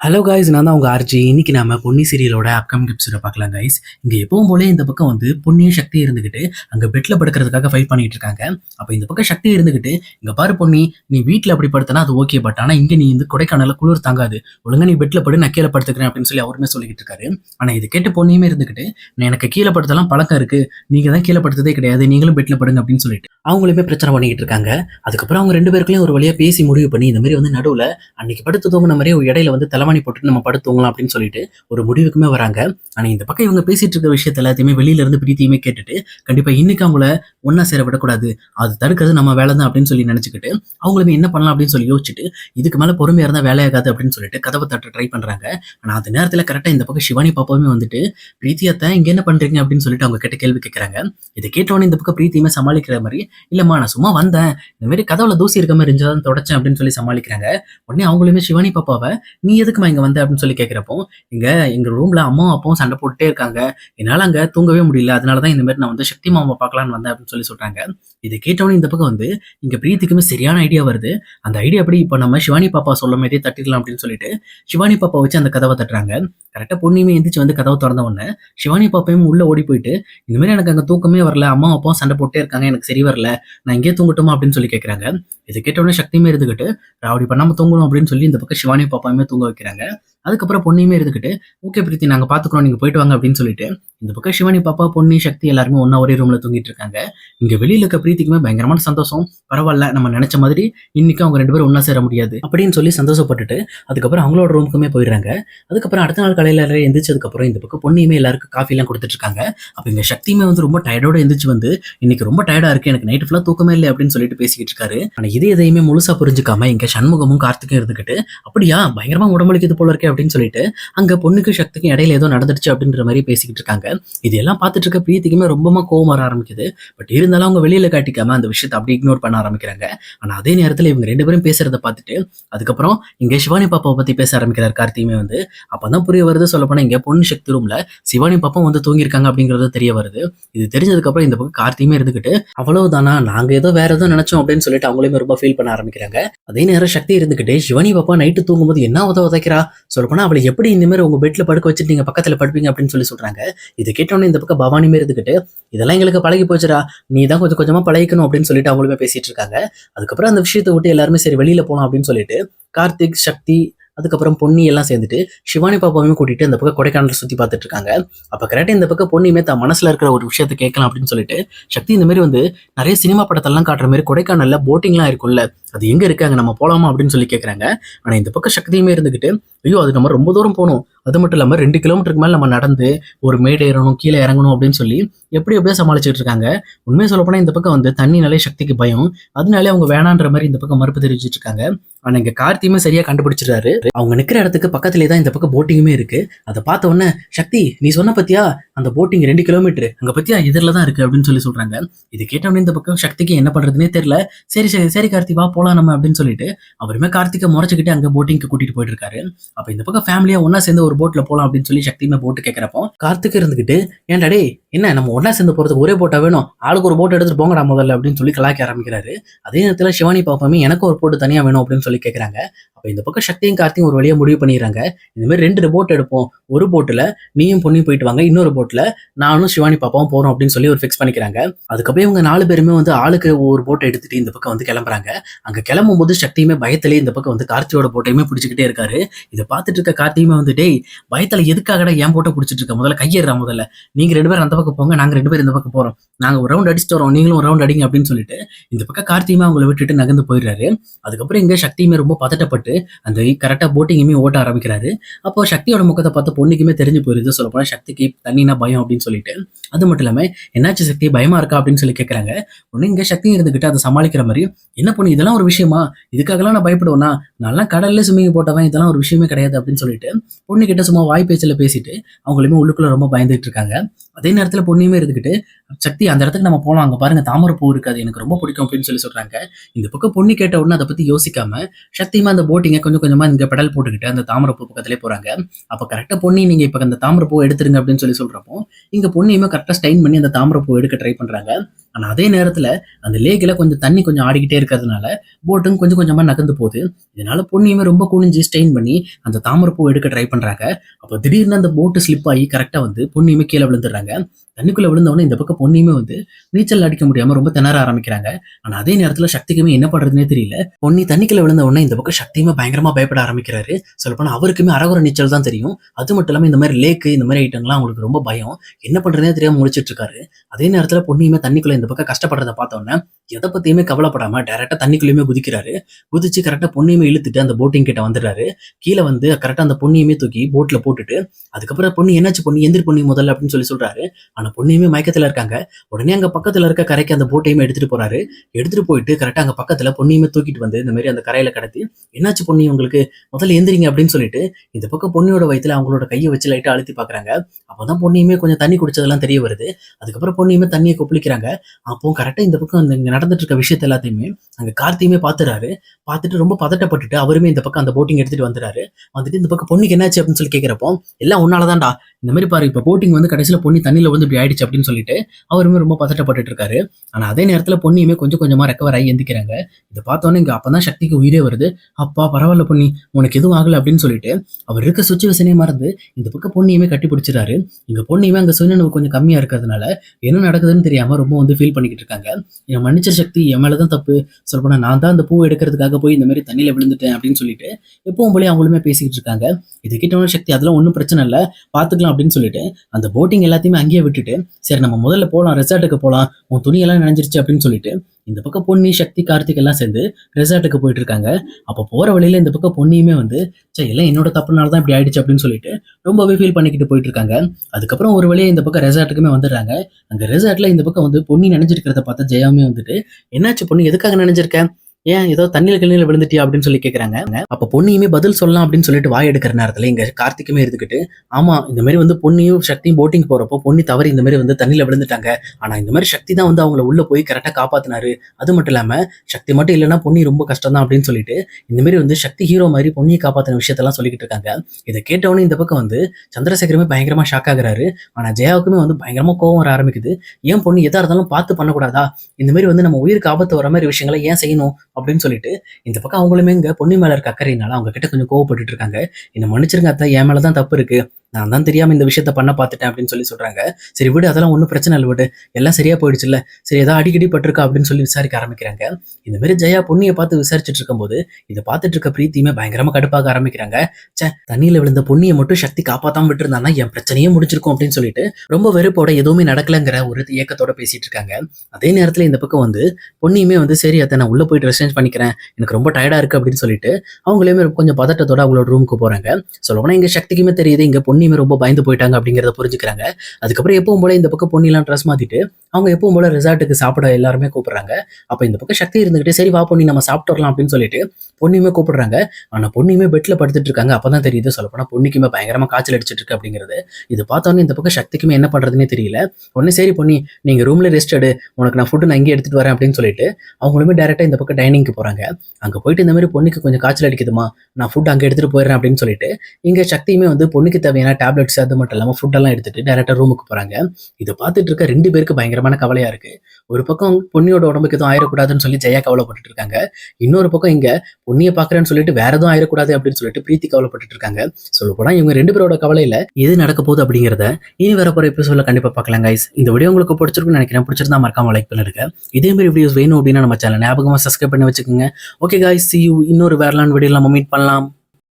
Hello guys நான் தான் உங்கள் ஆர்ஜி இன்னைக்கு நாம பொன்னி சீரியலோட அப்கமிங் எபிசோட பார்க்கலாம் கைஸ் இங்கே எப்பவும் போல இந்த பக்கம் வந்து பொன்னியும் சக்தி இருந்துக்கிட்டு அங்கே பெட்டில் படுக்கிறதுக்காக ஃபைட் பண்ணிட்டு இருக்காங்க. அப்போ இந்த பக்கம் சக்தி இருந்துக்கிட்டு இங்கே பாரு பொன்னி நீ வீட்டில் அப்படி படுத்தனா அது ஓகே பட் ஆனால் இங்கே நீ வந்து கொடைக்கானல குளிர் தாங்காது. ஒழுங்கா நீ பெட்டில் படு நான் கீழே படுத்துக்கிறேன் அப்படின்னு சொல்லி அவருமே சொல்லிக்கிட்டு இருக்காரு. ஆனால் இது கேட்டு பொண்ணியுமே இருந்துக்கிட்டு நான் எனக்கு கீழே படுத்தலாம் பழக்கம் இருக்கு. நீங்க தான் கீழே படுத்ததே கிடையாது நீங்களும் பெட்டில் படுங்க அப்படின்னு சொல்லிட்டு. அவங்களுமே பிரச்சனை பண்ணிக்கிட்டு இருக்காங்க. அதுக்கப்புறம் அவங்க ரெண்டு பேருக்குள்ளேயும் ஒரு வழியா பேசி முடிவு பண்ணி இந்த மாதிரி வந்து நடுவில் அன்னைக்கு படுத்து தூங்கின மாதிரி ஒரு இடையில வந்து தலைவாணி போட்டு நம்ம படுத்து அப்படின்னு சொல்லிட்டு ஒரு முடிவுக்குமே வராங்க. ஆனா இந்த பக்கம் இவங்க பேசிட்டு இருக்க விஷயத்த எல்லாத்தையுமே வெளியில இருந்து பிரீத்தியுமே கேட்டுட்டு கண்டிப்பா இன்னைக்கு அவங்கள ஒன்னா சேர விடக்கூடாது. அது தடுக்கிறது நம்ம வேலை தான் அப்படின்னு சொல்லி நினச்சிக்கிட்டு அவங்களுமே என்ன பண்ணலாம் அப்படின்னு சொல்லி யோசிச்சுட்டு இதுக்கு மேல பொறுமையா இருந்தால் வேலையாகாது அப்படின்னு சொல்லிட்டு கதவை தட்ட ட்ரை பண்றாங்க. ஆனால் அந்த நேரத்துல கரெக்டா இந்த பக்கம் சிவானி பாப்பாவுமே வந்துட்டு பிரீத்தியாத்த இங்க என்ன பண்றீங்க அப்படின்னு சொல்லிட்டு அவங்க கிட்ட கேள்வி கேட்குறாங்க இதை கேட்டவொடனே இந்த பக்கம் பிரீத்தியுமே சமாளிக்கிற மாதிரி இல்லைம்மா நான் சும்மா வந்தேன். இந்த மாதிரி கதவுல தூசி இருக்க மாதிரி இருந்துச்சு தான் தொடச்சேன் அப்படின்னு சொல்லி சமாளிக்கிறாங்க. உடனே அவங்களுமே சிவானி பாப்பாவை நீ எதுக்கு எதுக்குமா இங்க வந்து அப்படின்னு சொல்லி கேட்குறப்போ இங்க எங்க ரூம்ல அம்மாவும் அப்பாவும் சண்டை போட்டுட்டே இருக்காங்க. என்னால அங்க தூங்கவே முடியல. அதனாலதான் இந்த மாதிரி நான் வந்து சக்தி மாமா பார்க்கலான்னு வந்தேன் அப்படின்னு சொல்லி சொல்றாங்க. இதை கேட்டவொடனே இந்த பக்கம் வந்து இங்க பிரீத்திக்குமே சரியான ஐடியா வருது. அந்த ஐடியா எப்படி இப்போ நம்ம சிவானி பாப்பா சொல்ல மாதிரியே தட்டிடலாம் அப்படின்னு சொல்லிட்டு சிவானி பாப்பா வச்சு அந்த கதவை தட்டுறாங்க. கரெக்டாக பொண்ணுமே எந்திரிச்சு வந்து கதவை திறந்த உடனே சிவானி பாப்பையும் உள்ள ஓடி போயிட்டு இந்த மாதிரி எனக்கு அங்க தூக்கமே வரல. அம்மா அப்பாவும் சண்டை போட்டே இருக்காங்க. எனக்கு சரி வரல. நான் இங்கே தூங்கட்டுமா அப்படின்னு சொல்லி கேட்குறாங்க இது கேட்ட உடனே சக்தியுமே இருந்துக்கிட்டு அப்படி பண்ணாம தூங்கணும் அப்படின்னு சொல்லி இந்த பக்கம் சிவானி பாப்பாவுமே தூங்க வைக்கிறாங்க. ஆரம்பிக்கிறாங்க அதுக்கப்புறம் பொண்ணையுமே இருந்துக்கிட்டு ஓகே பிரீத்தி நாங்கள் பார்த்துக்குறோம் நீங்கள் போயிட்டு வாங்க அப்படின்னு சொல்லிட்டு இந்த பக்கம் சிவனி பாப்பா பொன்னி சக்தி எல்லாருமே ஒன்றா ஒரே ரூமில் தூங்கிட்டு இருக்காங்க. இங்கே வெளியில் இருக்க பிரீத்திக்குமே பயங்கரமான சந்தோஷம். பரவாயில்ல நம்ம நினைச்ச மாதிரி இன்னைக்கு அவங்க ரெண்டு பேரும் ஒன்றா சேர முடியாது அப்படின்னு சொல்லி சந்தோஷப்பட்டுட்டு அதுக்கப்புறம் அவங்களோட ரூமுக்குமே போயிடுறாங்க. அதுக்கப்புறம் அடுத்த நாள் காலையில் எல்லாரும் எந்திரிச்சதுக்கப்புறம் இந்த பக்கம் பொண்ணையுமே எல்லாருக்கும் காஃபிலாம் கொடுத்துட்டு இருக்காங்க. அப்போ இங்கே சக்தியுமே வந்து ரொம்ப டயர்டோட எந்திரிச்சு வந்து இன்னைக்கு ரொம்ப டயர்டா இருக்கு எனக்கு நைட்டு ஃபுல்லாக தூக்கமே இல்லை அப்படின்னு சொல்லிட்டு பேசிக்கிட்டு இருக்காரு. ஆனால் இது எதையுமே முழுசா புரிஞ்சுக்காம இங்க சண்முகமும் கார்த்திக்கும் இருந்துக்கிட்டு அப்படியா பயங்கரமா இது போல இருக்கே அப்படின்னு சொல்லிட்டு அங்க பொண்ணுக்கு சக்திக்கும் இடையில ஏதோ நடந்துருச்சு அப்படின்ற மாதிரி பேசிக்கிட்டு இருக்காங்க. இது எல்லாம் பார்த்துட்டு இருக்க பிரீத்திக்குமே ரொம்பமா கோவம் வர ஆரம்பிக்குது. பட் இருந்தாலும் அவங்க வெளியில காட்டிக்காம அந்த விஷயத்தை அப்படி இக்னோர் பண்ண ஆரம்பிக்கிறாங்க. ஆனா அதே நேரத்துல இவங்க ரெண்டு பேரும் பேசுறதை பார்த்துட்டு அதுக்கப்புறம் இங்க சிவானி பாப்பாவை பத்தி பேச ஆரம்பிக்கிறார் கார்த்தியுமே வந்து. அப்பதான் புரிய வருது சொல்ல போனா இங்க பொண்ணு சக்தி ரூம்ல சிவானி பாப்பா வந்து தூங்கியிருக்காங்க அப்படிங்கறது தெரிய வருது. இது தெரிஞ்சதுக்கு அப்புறம் இந்த பக்கம் கார்த்தியுமே இருந்துகிட்டு அவ்வளவுதானா? நாங்க ஏதோ வேற ஏதோ நினைச்சோம் அப்படின்னு சொல்லிட்டு அவங்களுமே ரொம்ப ஃபீல் பண்ண ஆரம்பிக்கிறாங்க. அதே நேரம் சக்தி இருந்துகிட்டு சிவானி பாப்பா நைட்டு தூங்கும்போது என்ன உதவ உதைக்கிறா? சொல்லப்போனால் அவளை எப்படி இந்த மாதிரி பெட்டில் படுக்க வச்சுட்டு நீங்கள் பக்கத்தில் படுப்பீங்க அப்படின்னு சொல்லி சொல்கிறாங்க இது கேட்டோன்னே இந்த பக்கம் பவானி மாரி இருந்துக்கிட்டு இதெல்லாம் எங்களுக்கு பழகி போச்சுடா. நீ தான் கொஞ்சம் கொஞ்சமாக பழகிக்கணும் அப்படின்னு சொல்லிட்டு அவங்களுமே பேசிட்டு இருக்காங்க. அதுக்கப்புறம் அந்த விஷயத்தை விட்டு எல்லாருமே சரி வெளியில் போகலாம் அப்படின்னு சொல்லிட்டு கார்த்திக் சக்தி அதுக்கப்புறம் பொன்னி எல்லாம் சேர்ந்துட்டு சிவானி பாப்பாவையும் கூட்டிட்டு அந்த பக்கம் கொடைக்கானல் சுற்றி பார்த்துட்டு இருக்காங்க. அப்போ கரெக்டாக இந்த பக்கம் பொன்னியுமே தான் மனசில் இருக்கிற ஒரு விஷயத்த கேட்கலாம் அப்படின்னு சொல்லிட்டு சக்தி இந்த மாதிரி வந்து நிறைய சினிமா படத்தெல்லாம் காட்டுற மாதிரி கொடைக்கானலில் போட்டிங்லாம் இருக்கும்ல அது எங்க இருக்கு அங்க நம்ம போகலாமா அப்படின்னு சொல்லி கேட்கறாங்க ஆனா இந்த பக்கம் சக்தியுமே இருந்துக்கிட்டு ஐயோ அது நம்ம ரொம்ப தூரம் போகணும். அது மட்டும் இல்லாமல் ரெண்டு கிலோமீட்டருக்கு மேலே நம்ம நடந்து ஒரு மேடு ஏறணும் கீழே இறங்கணும் அப்படின்னு சொல்லி எப்படி எப்படியோ சமாளிச்சுட்டு இருக்காங்க. உண்மையை சொல்லப்போனால் இந்த பக்கம் வந்து தண்ணினாலே சக்திக்கு பயம். அதனாலே அவங்க வேணான்ற மாதிரி இந்த பக்கம் மறுப்பு தெரிவிச்சிட்டு இருக்காங்க. ஆனால் இங்கே கார்த்தியுமே சரியா கண்டுபிடிச்சிட்டாரு அவங்க நிற்கிற இடத்துக்கு பக்கத்துலேயே தான் இந்த பக்கம் போட்டிங்குமே இருக்கு. அதை பார்த்த உடனே சக்தி நீ சொன்ன பத்தியா? அந்த போட்டிங் ரெண்டு கிலோமீட்டர் அங்க பத்தியா எதிரில தான் இருக்கு அப்படின்னு சொல்லி சொல்றாங்க. இது கேட்டோம்னா இந்த பக்கம் சக்திக்கு என்ன பண்றதுனே தெரியல. சரி சரி சரி கார்த்தி வா போலாம் நம்ம அப்படின்னு சொல்லிட்டு அவருமே கார்த்திகை முறைச்சிக்கிட்டு அங்க போட்டிங்க்கு கூட்டிட்டு போயிட்டு இருக்காரு அப்ப இந்த பக்கம் ஃபேமிலியா ஒன்னா சேர்ந்து ஒரு போட்ல போலாம் அப்படின்னு சொல்லி சக்தியுமே போட்டு கேட்கறப்போ கார்த்திக் இருந்துகிட்டு ஏன்டா டேய் என்ன நம்ம ஒன்னா சேர்ந்து போறதுக்கு ஒரே போட்டா வேணும்? ஆளுக்கு ஒரு போட் எடுத்துட்டு போங்கடா முதல்ல அப்படின்னு சொல்லி கலாய்க்க ஆரம்பிக்கிறாரு. அதே நேரத்துல சிவானி பாப்பாமே எனக்கு ஒரு போட்டு தனியா வேணும் அப்படின்னு சொல்லி கேட்கறாங்க அப்ப இந்த பக்கம் சக்தியும் கார்த்தியும் ஒரு வழியா முடிவு பண்ணிடுறாங்க. இந்த மாதிரி ரெண்டு போட் எடுப்போம். ஒரு போட்டுல நீயும் பொண்ணையும் போயிட்டு வாங்க. இன்னொரு போட்டில் நானும் சிவானி பாப்பாவும் போறோம் அப்படின்னு சொல்லி ஒரு ஃபிக்ஸ் பண்ணிக்கிறாங்க. அதுக்கப்புறம் இவங்க நாலு பேருமே வந்து ஆளுக்கு ஒரு போட்டை எடுத்துட்டு இந்த பக்கம் வந்து கிளம்புறாங்க. அங்க கிளம்பும் போது சக்தியுமே பயத்திலே இந்த பக்கம் வந்து கார்த்தியோட போட்டையுமே பிடிச்சிக்கிட்டே இருக்காரு. இதை பார்த்துட்டு இருக்க கார்த்தியுமே வந்து டேய் பயத்துல எதுக்காகடா ஏன் போட்டை பிடிச்சிட்டு இருக்க? முதல்ல கையேறா முதல்ல. நீங்க ரெண்டு பேரும் அந்த பக்கம் போங்க நாங்க ரெண்டு பேரும் இந்த பக்கம் போறோம். நாங்க ஒரு ரவுண்ட் அடிச்சுட்டு வரோம் நீங்களும் ஒரு ரவுண்ட் அடிங்க அப்படின்னு சொல்லிட்டு இந்த பக்கம் கார்த்தியுமே அவங்கள விட்டுட்டு நகர்ந்து போயிடுறாரு. அதுக்கப்புறம் இங்க சக்தியுமே ரொம்ப பதட்டப்பட்டு அந்த கரெக்டா போட்டிங்குமே ஓட்ட ஆரம்பிக்கிறாரு. அப்போ சக்தியோட முகத்தை பார்த்து பொண்ணுக்குமே தெரிஞ்சு போயிருது. சொல்ல போனா சக்திக்கு தண்ணினா பயம் அப்படின்னு சொல்லிட்டு அது மட்டும் இல்லாம என்னாச்சு சக்தி? பயமா இருக்கா? அப்படின்னு சொல்லி கேட்கறாங்க ஒன்று இங்கே சக்தி இருந்துக்கிட்டு அதை சமாளிக்கிற மாதிரி என்ன பொண்ணு இதெல்லாம் ஒரு விஷயமா? இதுக்காகலாம் நான் பயப்படுவேன்னா நல்லா கடல்ல ஸ்விம்மிங் போட்டவன் இதெல்லாம் ஒரு விஷயமே கிடையாது. அப்படின்னு சொல்லிட்டு பொண்ணு கிட்ட சும்மா வாய் பேச்சில் பேசிட்டு அவங்களுமே உள்ளுக்குள்ள ரொம்ப பயந்துட்டு இருக்காங்க. அதே நேரத்துல பொண்ணுமே இருந்துகிட்டு சக்தி அந்த இடத்துக்கு நம்ம போகலாம் அங்க பாருங்க தாமரை பூ இருக்காது எனக்கு ரொம்ப பிடிக்கும். அப்படின்னு சொல்லி சொல்றாங்க. இந்த பக்கம் பொண்ணு கேட்ட உடனே அதை பத்தி யோசிக்காம சக்தியுமா அந்த போட்டிங்க கொஞ்சம் கொஞ்சமா இங்க பெடல் போட்டுக்கிட்டு அந்த தாமரை பூ பக்கத்திலே போறாங்க. அப்ப கரெக்டாக பொண்ணி நீங்க இப்ப அந்த தாமரை பூ எடுத்துருங்க அப்படின்னு சொல்லி சொல்றப்போ பார்ப்போம். இங்கே பொண்ணையுமே கரெக்டாக ஸ்டைன் பண்ணி அந்த தாமரைப்பூ எடுக்க ட்ரை பண்றாங்க. ஆனா அதே நேரத்துல அந்த லேக்கில் கொஞ்சம் தண்ணி கொஞ்சம் ஆடிக்கிட்டே இருக்கிறதுனால போட்டும் கொஞ்சம் கொஞ்சமா நகர்ந்து போகுது. இதனால பொண்ணையுமே ரொம்ப குனிஞ்சு ஸ்டெயின் பண்ணி அந்த தாமரைப்பூ எடுக்க ட்ரை பண்றாங்க. அப்போ திடீர்னு அந்த போட்டு ஸ்லிப் ஆகி கரெக்டா வந்து பொண்ணையுமே கீழே விழுந்துடுறாங்க. தண்ணிக்குள்ள விழுந்தவொடனே இந்த பக்கம் பொண்ணையுமே வந்து நீச்சல் அடிக்க முடியாம ரொம்ப திணற ஆரம்பிக்கிறாங்க. ஆனா அதே நேரத்துல சக்திக்குமே என்ன பண்ணுறதுனே தெரியல. பொன்னி தண்ணிக்குள்ள விழுந்த உடனே இந்த பக்கம் சக்தியுமே பயங்கரமா பயப்பட ஆரம்பிக்கிறாரு. சொல்லப்போனா அவருக்குமே அரகுற நீச்சல் தான் தெரியும். அது மட்டும் இல்லாம இந்த மாதிரி லேக்கு இந்த மாதிரி ஐட்டம்லாம் அவங்களுக்கு ரொம்ப பயம். என்ன பண்றதுனே தெரியாம முடிச்சிட்டு இருக்காரு. அதே நேரத்துல பொண்ணியுமே தண்ணிக்குள்ள இந்த பக்கம் கஷ்டப்படுறத பார்த்தோன்னே எதை பத்தியுமே கவலைப்படாம டேரக்டா தண்ணிக்குள்ளேயுமே குதிக்கிறாரு. குதிச்சு கரெக்டா பொண்ணையுமே இழுத்துட்டு அந்த போட்டிங் கிட்ட வந்துடுறாரு. கீழே வந்து கரெக்டா அந்த பொண்ணையுமே தூக்கி போட்ல போட்டுட்டு அதுக்கப்புறம் பொண்ணு என்னாச்சு பொண்ணு? எந்திரி பொண்ணு முதல்ல அப்படின்னு சொல்லி சொல்றாரு. ஆனா பொண்ணையுமே மயக்கத்துல இருக்காங்க. உடனே அங்க பக்கத்துல இருக்க கரைக்கு அந்த போட்டையுமே எடுத்துட்டு போறாரு. எடுத்துட்டு போயிட்டு கரெக்டா அங்க பக்கத்துல பொண்ணையுமே தூக்கிட்டு வந்து இந்த மாதிரி அந்த கரையில கடத்தி என்னாச்சு பொண்ணு உங்களுக்கு முதல்ல எந்திரிங்க அப்படின்னு சொல்லிட்டு இந்த பக்கம் பொண்ணியோட வயித்துல அவங்களோட கையை வச்சு லைட்டா அழுத்தி பாக்குறாங்க. அப்பதான் பொண்ணையுமே கொஞ்சம் தண்ணி குடிச்சதெல்லாம் தெரிய வருது. அதுக்கப்புறம் பொண்ணையுமே தண்ணியை கொப்பளிக்கிறாங்க. அப்போ கரெக்டா இந்த பக்கம் அந்த இங்க நடந்துட்டு இருக்க விஷயத்த எல்லாத்தையுமே அங்கே கார்த்தியுமே பார்த்துறாரு பார்த்துட்டு ரொம்ப பதட்டப்பட்டுட்டு அவருமே இந்த பக்கம் அந்த போட்டிங் எடுத்துட்டு வந்துறாரு. வந்துட்டு இந்த பக்கம் பொண்ணுக்கு என்னாச்சு அப்படின்னு சொல்லி கேட்குறப்போ எல்லாம் உன்னாலதான்டா. இந்த மாதிரி பாரு இப்போ போட்டிங் வந்து கடைசியில் பொண்ணு தண்ணியில் வந்து இப்படி ஆயிடுச்சு அப்படின்னு சொல்லிட்டு அவருமே ரொம்ப பதட்டப்பட்டு இருக்காரு. ஆனால் அதே நேரத்தில் பொண்ணியுமே கொஞ்சம் கொஞ்சமாக ரெக்கவர் ஆகி எந்திக்கிறாங்க. இதை பார்த்தோன்னே இங்கே அப்போ தான் சக்திக்கு உயிரே வருது. அப்பா பரவாயில்ல பொண்ணி உனக்கு எதுவும் ஆகலை அப்படின்னு சொல்லிட்டு அவர் இருக்க சுச்சுவேஷனே மறந்து இந்த பக்கம் பொண்ணியுமே கட்டி பிடிச்சிடாரு இங்க பொண்ணியுமே அங்கே சுயநினைவு கொஞ்சம் கம்மியாக இருக்கிறதுனால என்ன நடக்குதுன்னு தெரியாமல் ரொம்ப வந்து ஃபீல் பண்ணிக்கிட்டு இருக்காங்க. என் மன்னிச்ச சக்தி. என் மேலே தான் தப்பு. சொல்லப்போனால் நான் தான் அந்த பூ எடுக்கிறதுக்காக போய் இந்த மாதிரி தண்ணியில் விழுந்துட்டேன் அப்படின்னு சொல்லிட்டு எப்பவும் போல அவங்களுமே பேசிக்கிட்டு இருக்காங்க. இது கிட்ட சக்தி அதெல்லாம் ஒன்றும் பிரச்சனை இல்லை. பார்த்துக்கலாம் அப்படின்னு சொல்லிட்டு அந்த போட்டிங் எல்லாத்தையுமே அங்கேயே விட்டுட்டு சரி நம்ம முதல்ல போகலாம் ரெசார்ட்டுக்கு போகலாம் உன் துணியெல்லாம் நினைஞ்சிருச்சு அப்படின்னு சொல்லிட்டு இந்த பக்கம் பொன்னி சக்தி கார்த்திக் எல்லாம் சேர்ந்து ரெசார்ட்டுக்கு போயிட்டு இருக்காங்க. அப்போ போகிற வழியில் இந்த பக்கம் பொன்னியுமே வந்து சரி எல்லாம் என்னோட தப்புனால தான் இப்படி ஆயிடுச்சு அப்படின்னு சொல்லிட்டு ரொம்பவே ஃபீல் பண்ணிக்கிட்டு போயிட்டு இருக்காங்க. அதுக்கப்புறம் ஒரு வழியாக இந்த பக்கம் ரெசார்ட்டுக்குமே வந்துடுறாங்க. அங்கே ரெசார்ட்டில் இந்த பக்கம் வந்து பொன்னி நினைஞ்சிருக்கிறத பார்த்தா ஜெயாமே வந்துட்டு என்னாச்சு பொண்ணு எதுக்காக நினைஞ்சிருக்கேன் ஏன் ஏதோ தண்ணியில் கிளியில் விழுந்துட்டியா அப்படின்னு சொல்லி கேட்குறாங்க அப்போ பொண்ணியுமே பதில் சொல்லலாம் அப்படின்னு சொல்லிட்டு வாய் எடுக்கிற நேரத்தில் இங்கே கார்த்திக்குமே இருந்துக்கிட்டு ஆமாம் இந்த மாதிரி வந்து பொன்னியும் சக்தியும் போட்டிங் போகிறப்போ பொன்னி தவறி இந்த மாதிரி வந்து தண்ணியில் விழுந்துட்டாங்க. ஆனால் இந்த மாதிரி சக்தி தான் வந்து அவங்கள உள்ளே போய் கரெக்டாக காப்பாற்றினாரு அது மட்டும் இல்லாமல் சக்தி மட்டும் இல்லைனா பொன்னி ரொம்ப கஷ்டம் தான் அப்படின்னு சொல்லிட்டு இந்த மாதிரி வந்து சக்தி ஹீரோ மாதிரி பொன்னியை காப்பாற்றின விஷயத்தெல்லாம் சொல்லிக்கிட்டு இருக்காங்க. இதை கேட்டவொடனே இந்த பக்கம் வந்து சந்திரசேகரமே பயங்கரமாக ஷாக் ஆகுறாரு. ஆனால் ஜெயாவுக்குமே வந்து பயங்கரமாக கோவம் வர ஆரம்பிக்குது. ஏன் பொண்ணு எதா இருந்தாலும் பார்த்து பண்ணக்கூடாதா? இந்த மாதிரி வந்து நம்ம உயிருக்கு ஆபத்து வர மாதிரி விஷயங்களை ஏன் செய்யணும்? அப்படின்னு சொல்லிட்டு இந்த பக்கம் அவங்களுமே இங்க பொண்ணு மேல இருக்க அக்கறையினால அவங்க கிட்ட கொஞ்சம் கோவப்பட்டுட்டு இருக்காங்க. என்ன மன்னிச்சிருங்க அத்தா என் மேலதான் தப்பு இருக்கு. நான் தான் தெரியாம இந்த விஷயத்த பண்ண பார்த்துட்டேன் அப்படின்னு சொல்லி சொல்றாங்க. சரி விடு அதெல்லாம் ஒன்றும் பிரச்சனை இல்லை விடு. எல்லாம் சரியா போயிடுச்சுல்ல. சரி ஏதாவது அடிக்கடி பட்டிருக்கா? அப்படின்னு சொல்லி விசாரிக்க ஆரம்பிக்கிறாங்க. இந்த மாதிரி ஜெயா பொண்ணியை பார்த்து விசாரிச்சுட்டு இருக்கும்போது இதை பார்த்துட்டு இருக்க பிரீத்தியுமே பயங்கரமா கடுப்பாக ஆரம்பிக்கிறாங்க. ச்சே தண்ணியில விழுந்த பொண்ணியை மட்டும் சக்தி காப்பாத்தாம இருந்தானா என் பிரச்சனையே முடிச்சிருக்கும் அப்படின்னு சொல்லிட்டு ரொம்ப வெறுப்போட எதுவுமே நடக்கலங்கிற ஒரு ஏக்கத்தோட பேசிட்டு இருக்காங்க. அதே நேரத்துல இந்த பக்கம் வந்து பொண்ணியுமே வந்து சரி அத்தை நான் உள்ள போயிட்டு எக்ஸ்சேஞ்ச் பண்ணிக்கிறேன். எனக்கு ரொம்ப டயர்டா இருக்கு அப்படின்னு சொல்லிட்டு அவங்களையுமே கொஞ்சம் பதட்டத்தோட அவங்களோட ரூமுக்கு போறாங்க. சொல்லப்போனால் எங்கள் சக்திக்குமே தெரியுது இங்க பொண்ணியுமே ரொம்ப பயந்து போயிட்டாங்க அப்படிங்கறத புரிஞ்சுக்கிறாங்க. அதுக்கப்புறம் எப்பவும் போல இந்த பக்கம் பொண்ணிலாம் ட்ரெஸ் மாத்திட்டு அவங்க எப்பவும் போல ரெசார்ட்டுக்கு சாப்பிட எல்லாருமே கூப்பிடுறாங்க. அப்போ இந்த பக்கம் சக்தி இருந்துக்கிட்டு சரி வா பொண்ணி நம்ம சாப்பிட்டு வரலாம் அப்படின்னு சொல்லிட்டு பொண்ணியுமே கூப்பிடுறாங்க. ஆனா பொண்ணியுமே பெட்ல படுத்துட்டு இருக்காங்க. அப்பதான் தெரியுது சொல்லப்போனா பொண்ணிக்குமே பயங்கரமா காய்ச்சல் அடிச்சிட்டு இருக்கு அப்படிங்கிறது. இது பார்த்தோன்னே இந்த பக்கம் சக்திக்குமே என்ன பண்ணுறதுனே தெரியல. உடனே சரி பொண்ணி நீங்க ரூம்ல ரெஸ்ட் எடு. உனக்கு நான் ஃபுட்டு நான் இங்கே எடுத்துட்டு வரேன் அப்படின்னு சொல்லிட்டு அவங்களுமே டேரக்டா இந்த பக்கம் ட்ரைனிங்க்கு போறாங்க. அங்க போயிட்டு இந்த மாதிரி பொண்ணுக்கு கொஞ்சம் காய்ச்சல் அடிக்குதுமா நான் ஃபுட் அங்க எடுத்துட்டு போயிடுறேன் அப்படின்னு சொல்லிட்டு இங்க சக்தியுமே வந்து பொண்ணுக்கு தேவையான டேப்லெட்ஸ் அது மட்டும் இல்லாம ஃபுட் எல்லாம் எடுத்துட்டு ரூமுக்கு போறாங்க. இதை பார்த்துட்டு இருக்க ரெண்டு பேருக்கு பயங்கரமான கவலையா இருக்கு. ஒரு பக்கம் பொன்னியோட உடம்புக்கு எதுவும் ஆயிடக்கூடாதுன்னு சொல்லி ஜெயா கவலைப்பட்டு இருக்காங்க. இன்னொரு பக்கம் இங்க பொண்ணியை பாக்குறேன்னு சொல்லிட்டு வேற எதுவும் ஆயிடக்கூடாது அப்படின்னு சொல்லிட்டு பிரீத்தி கவலைப்பட்டு இருக்காங்க. சொல்லப்போனால் இவங்க ரெண்டு பேரோட கவலையில எது நடக்க போகுது அப்படிங்கறத இனி வர போகிற எபிசோட கண்டிப்பா பார்க்கலாம் கைஸ் இந்த வீடியோ உங்களுக்கு பிடிச்சிருக்கும்னு நினைக்கிறேன். பிடிச்சிருந்தா மறக்காம லைக் பண்ணிருக்கேன் இதே மாதிரி வீடியோஸ் வேணும் அப்படின்னா நம்ம சேனல் ஞாபகமா சப்ஸ்கிரைப் பண்ணி வச்சுக்கோங்க. ஓகே கைஸ் சி யூ இன்னொரு வேறலான் வீடியோ நம்ம மீட் பண்ணலாம்.